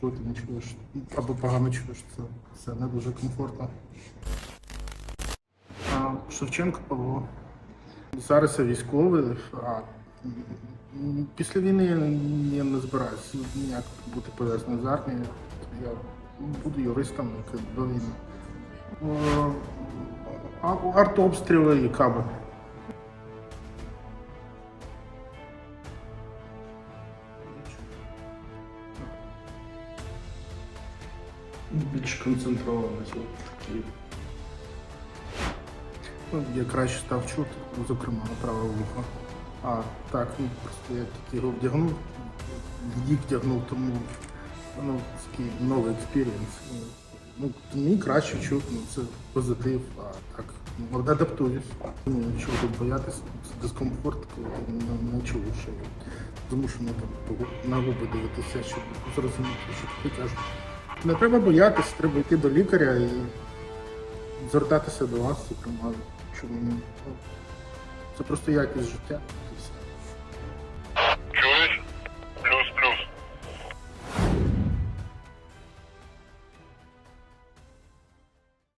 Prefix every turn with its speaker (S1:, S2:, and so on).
S1: коли ти не чуєш або погано чуєш, це, це не дуже комфортно. А, Шевченко Павло. Зараз я військовий, а після війни я, я не збираюся ніяк бути пов'язаний з армією. Я буду юристом як до війни. А- Артобстріли і каби.
S2: Більш концентровано.
S1: Ну, я краще став чути, зокрема на праве вухо. А так, ну просто я тільки його вдягнув, вдік вдягнув, тому ну, такий новий експірієнс. Ну, мені краще чутно, це позитив, а так, ну, адаптуюсь. Ну, Нічого тут боятися, це дискомфорт, коли ти не, не чуєш, що змушено там на губи дивитися, щоб зрозуміти, що тобі кажуть. Не треба боятися, треба йти до лікаря і звертатися до вас, зокрема, чому ні. це просто якість життя.